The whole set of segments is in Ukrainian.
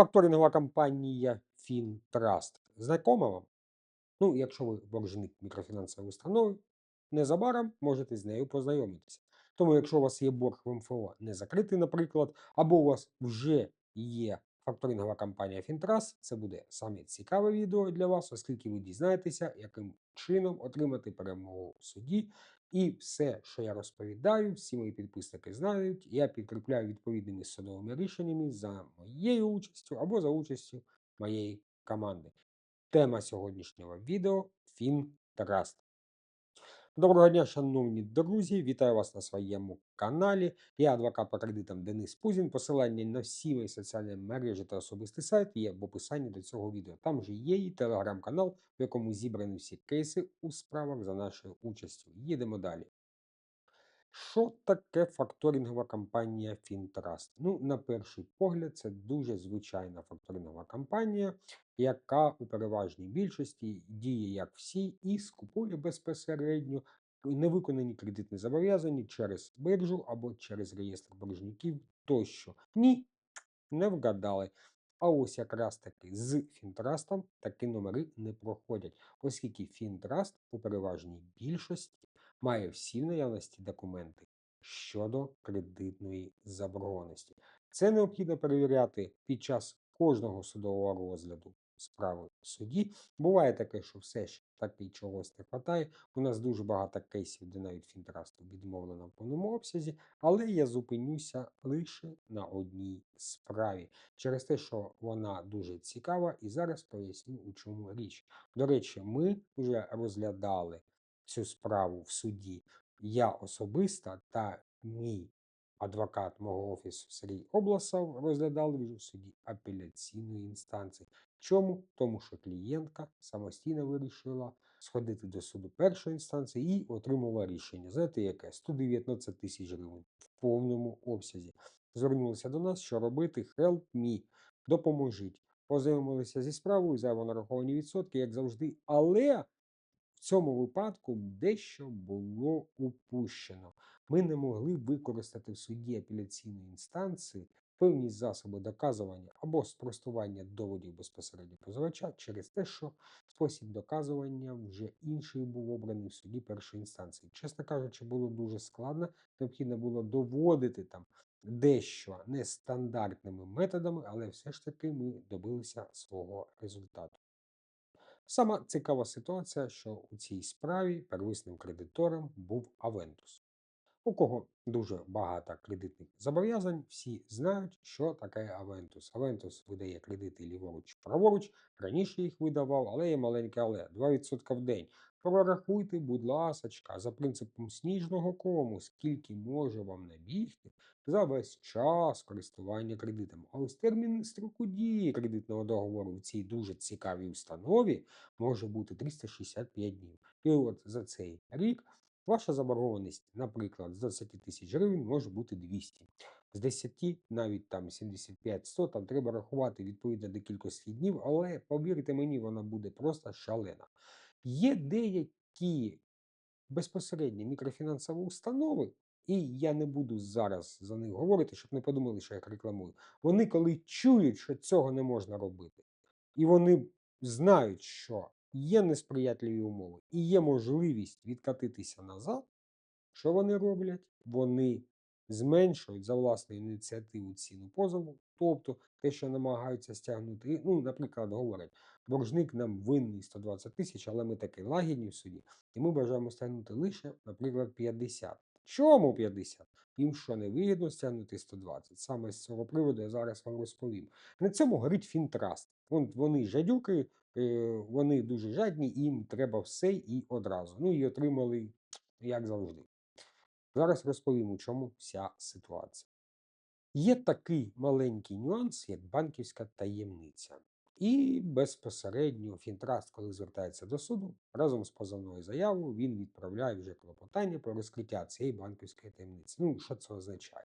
Факторингова компанія Фінтраст. Знайома вам? Ну, якщо ви боржник мікрофінансової установи, незабаром можете з нею познайомитися. Тому, якщо у вас є борг в МФО не закритий, наприклад, або у вас вже є факторингова компанія Фінтраст, це буде саме цікаве відео для вас, оскільки ви дізнаєтеся, яким чином отримати перемогу в суді. І все, що я розповідаю, всі мої підписники знають, я підкріпляю відповідними судовими рішеннями за моєю участю або за участю моєї команди. Тема сьогоднішнього відео Фінтраст. Доброго дня, шановні друзі! Вітаю вас на своєму каналі. Я адвокат по кредитам Денис Пузін. Посилання на всі мої соціальні мережі та особистий сайт є в описанні до цього відео. Там же є і телеграм-канал, в якому зібрані всі кейси у справах за нашою участю. Їдемо далі. Що таке факторингова компанія Фінтраст? Ну, на перший погляд, це дуже звичайна факторингова компанія, яка у переважній більшості діє як всі і скупує безпосередньо невиконані кредитні зобов'язання через биржу або через реєстр боржників тощо. Ні, не вгадали. А ось якраз таки з Фінтрастом такі номери не проходять, оскільки Фінтраст у переважній більшості має всі в наявності документи щодо кредитної заборгованості. Це необхідно перевіряти під час кожного судового розгляду справи в суді. Буває таке, що все ж таки чогось не вистачає. У нас дуже багато кейсів, де навіть фінтрасту відмовлено в повному обсязі, але я зупинюся лише на одній справі через те, що вона дуже цікава, і зараз поясню, у чому річ. До речі, ми вже розглядали цю справу в суді. Я особисто та мій адвокат мого офісу Сергій Обласов розглядали вже в суді апеляційної інстанції. Чому? Тому що клієнтка самостійно вирішила сходити до суду першої інстанції і отримала рішення. Знаєте, яке 119 тисяч гривень в повному обсязі. Звернулися до нас, що робити Help me, допоможіть. Познайомилися зі справою, зайво нараховані відсотки, як завжди. Але в цьому випадку дещо було упущено. Ми не могли використати в суді апеляційної інстанції певні засоби доказування або спростування доводів безпосередньо позивача через те, що спосіб доказування вже інший був обраний в суді першої інстанції. Чесно кажучи, було дуже складно. Необхідно було доводити там дещо нестандартними методами, але все ж таки ми добилися свого результату. Сама цікава ситуація, що у цій справі первисним кредитором був Авентус. У кого дуже багато кредитних зобов'язань, всі знають, що таке Авентус. Авентус видає кредити ліворуч, праворуч. Раніше їх видавав, але є маленьке але 2% в день. Прорахуйте, будь ласочка, за принципом сніжного кому, скільки може вам набігти за весь час користування кредитом. А ось термін строку дії кредитного договору в цій дуже цікавій установі може бути 365 днів. І от за цей рік. Ваша заборгованість, наприклад, з 20 тисяч гривень може бути 200. З 10 навіть там 75-100, там треба рахувати відповідно до кількості днів, але повірте мені, вона буде просто шалена. Є деякі безпосередні мікрофінансові установи, і я не буду зараз за них говорити, щоб не подумали, що я рекламую. Вони коли чують, що цього не можна робити, і вони знають, що є несприятливі умови і є можливість відкатитися назад, що вони роблять? Вони зменшують за власну ініціативу ціну позову, тобто те, що намагаються стягнути, ну, наприклад, говорять, боржник нам винний 120 тисяч, але ми такі лагідні в суді, і ми бажаємо стягнути лише, наприклад, 50. Чому 50? Їм що не вигідно стягнути 120. Саме з цього приводу я зараз вам розповім. На цьому горить фінтраст. Вон, вони жадюки, е, вони дуже жадні, їм треба все і одразу. Ну і отримали, як завжди. Зараз розповім, у чому вся ситуація. Є такий маленький нюанс, як банківська таємниця. І безпосередньо Фінтраст, коли звертається до суду, разом з позовною заявою він відправляє вже клопотання про розкриття цієї банківської таємниці. Ну, що це означає?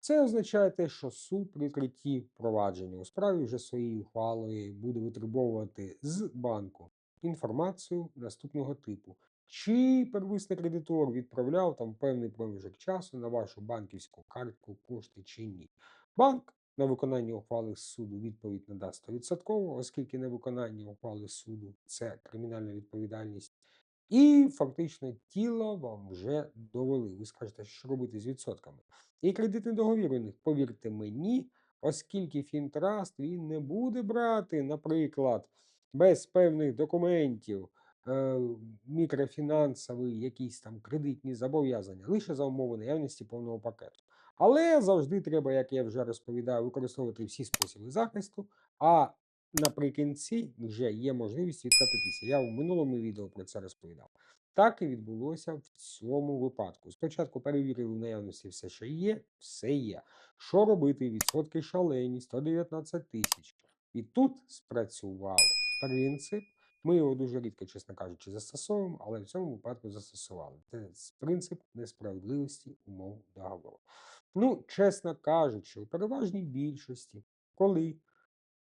Це означає те, що суд при відкритті провадження у справі вже своєю ухвалою буде витребовувати з банку інформацію наступного типу. Чи первисний кредитор відправляв там певний проміжок часу на вашу банківську картку кошти чи ні. Банк На виконання ухвали суду відповідь надасть 100%, оскільки невиконання ухвали суду це кримінальна відповідальність. І фактично тіло вам вже довели. Ви скажете, що робити з відсотками. І кредитний договір у них, повірте мені, оскільки Фінтраст він не буде брати, наприклад, без певних документів мікрофінансові якісь там кредитні зобов'язання, лише за умови наявності повного пакету. Але завжди треба, як я вже розповідаю, використовувати всі способи захисту. А наприкінці вже є можливість відкатитися. Я в минулому відео про це розповідав. Так і відбулося в цьому випадку. Спочатку перевірили в наявності все, що є, все є. Що робити? Відсотки шалені, 119 тисяч. І тут спрацював принцип. Ми його дуже рідко, чесно кажучи, застосовуємо, але в цьому випадку застосували. Це принцип несправедливості умов договору. Ну, чесно кажучи, у переважній більшості, коли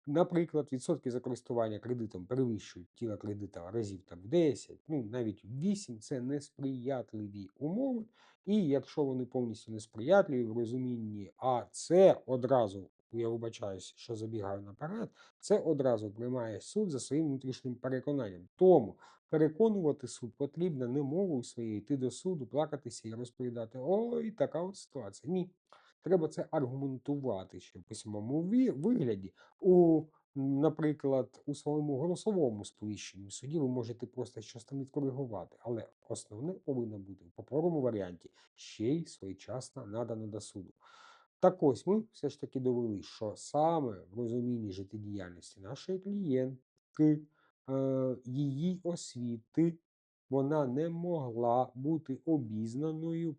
Наприклад, відсотки за користування кредитом перевищують тіла кредита разів там 10, ну навіть 8 це несприятливі умови. І якщо вони повністю несприятливі в розумінні, а це одразу, я вибачаюся, що забігаю наперед, це одразу приймає суд за своїм внутрішнім переконанням. Тому переконувати суд потрібно не мовою своєю, йти до суду, плакатися і розповідати: ой, така от ситуація. Ні. Треба це аргументувати ще в письмовому вигляді. У, наприклад, у своєму голосовому сповіщенні в суді ви можете просто щось там відкоригувати, але основне повинно бути в паперовому варіанті ще й своєчасно надано до суду. Так ось ми все ж таки довели, що саме в розумінні життєдіяльності нашої клієнтки, е, її освіти, вона не могла бути обізнаною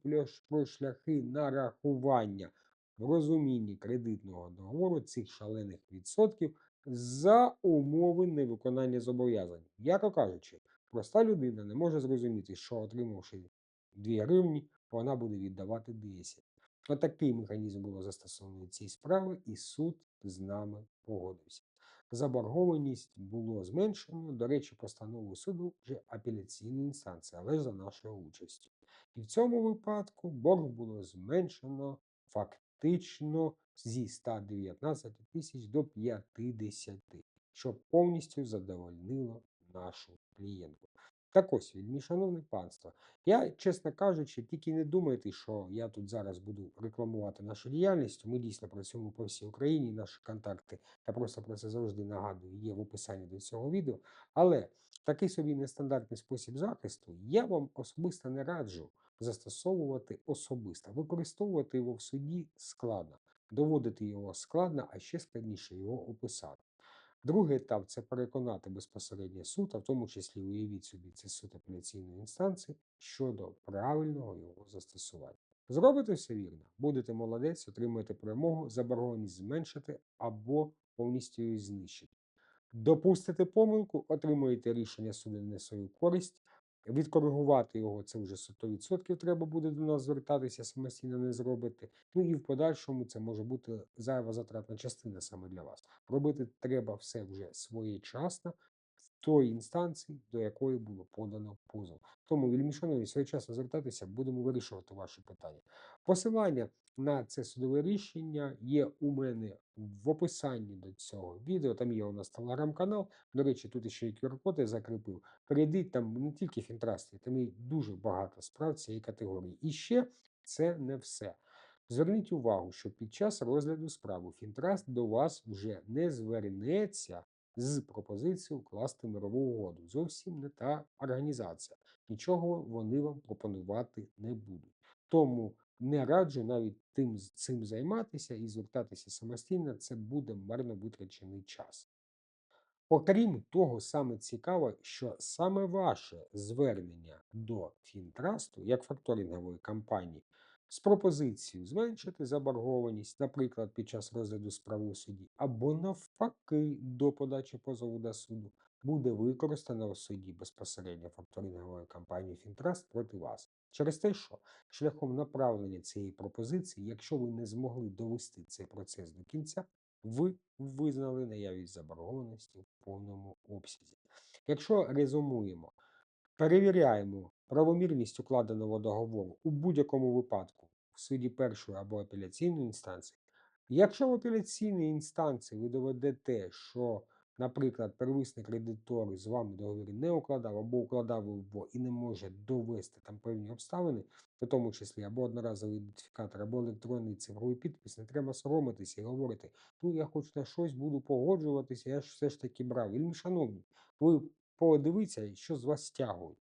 про шляхи нарахування в розумінні кредитного договору цих шалених відсотків за умови невиконання зобов'язань. Яко кажучи, проста людина не може зрозуміти, що отримавши 2 гривні, вона буде віддавати 10. Отакий механізм було застосовано цій справі, і суд з нами погодився. Заборгованість було зменшено, до речі, постанову суду вже апеляційної інстанції, але за нашою участю. І в цьому випадку борг було зменшено фактично зі 119 тисяч до 50, що повністю задовольнило нашу клієнтку. Так ось, вельми шановне панство, я, чесно кажучи, тільки не думайте, що я тут зараз буду рекламувати нашу діяльність. Ми дійсно працюємо по всій Україні, наші контакти, я просто про це завжди нагадую, є в описанні до цього відео. Але такий собі нестандартний спосіб захисту я вам особисто не раджу застосовувати особисто. Використовувати його в суді складно, доводити його складно, а ще складніше його описати. Другий етап це переконати безпосередньо суд, а в тому числі уявіть собі це суд апеляційної інстанції щодо правильного його застосування. Зробите все вірно, будете молодець, отримаєте перемогу, заборгованість зменшити або повністю її знищити. Допустите помилку, отримуєте рішення суду не свою користь. Відкоригувати його це вже 100% треба буде до нас звертатися, самостійно не зробити. Ну і в подальшому це може бути зайва затратна частина саме для вас. Робити треба все вже своєчасно в той інстанції, до якої було подано позов. Тому, вельми шановні, своєчасно звертатися, будемо вирішувати ваші питання. Посилання на це судове рішення є у мене в описанні до цього відео. Там є у нас телеграм-канал. До речі, тут ще й QR-код я закріпив. Перейдіть там не тільки фінтрасти, там і дуже багато справ цієї категорії. І ще це не все. Зверніть увагу, що під час розгляду справи Фінтраст до вас вже не звернеться з пропозицією укласти мирову угоду. Зовсім не та організація. Нічого вони вам пропонувати не будуть. Тому не раджу навіть тим цим займатися і звертатися самостійно. Це буде марно витрачений час. Окрім того, саме цікаво, що саме ваше звернення до Фінтрасту як факторингової компанії з пропозицією зменшити заборгованість, наприклад, під час розгляду справи у суді, або навпаки, до подачі позову до суду, буде використано в суді безпосередньо факторингової компанії Фінтраст проти вас. Через те, що шляхом направлення цієї пропозиції, якщо ви не змогли довести цей процес до кінця, ви визнали наявність заборгованості в повному обсязі. Якщо резумуємо, перевіряємо правомірність укладеного договору у будь-якому випадку в суді першої або апеляційної інстанції, Якщо в апеляційній інстанції ви доведете, що, наприклад, первисний кредитор з вами договір не укладав або укладав його і не може довести там певні обставини, в тому числі або одноразовий ідентифікатор, або електронний цифровий підпис, не треба соромитися і говорити, ну я хоч на щось буду погоджуватися, я ж все ж таки брав. Вельми шановні, ви подивіться, що з вас стягують.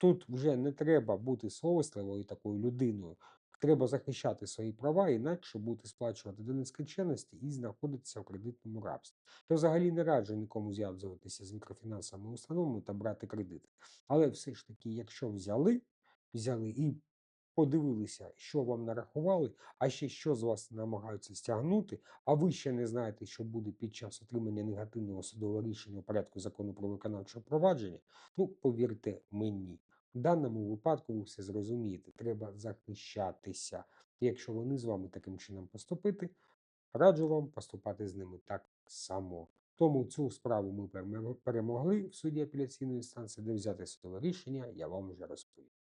Тут вже не треба бути совісливою такою людиною. Треба захищати свої права, інакше бути сплачувати до нескінченності і знаходитися в кредитному рабстві. Я взагалі не раджу нікому зв'язуватися з мікрофінансовими установами та брати кредити. Але все ж таки, якщо взяли, взяли і подивилися, що вам нарахували, а ще що з вас намагаються стягнути, а ви ще не знаєте, що буде під час отримання негативного судового рішення у порядку закону про виконавче провадження, ну повірте мені. В даному випадку ви все зрозумієте, треба захищатися. Якщо вони з вами таким чином поступити, раджу вам поступати з ними так само. Тому цю справу ми перемогли в суді апеляційної інстанції, де взяти судове рішення, я вам вже розповів.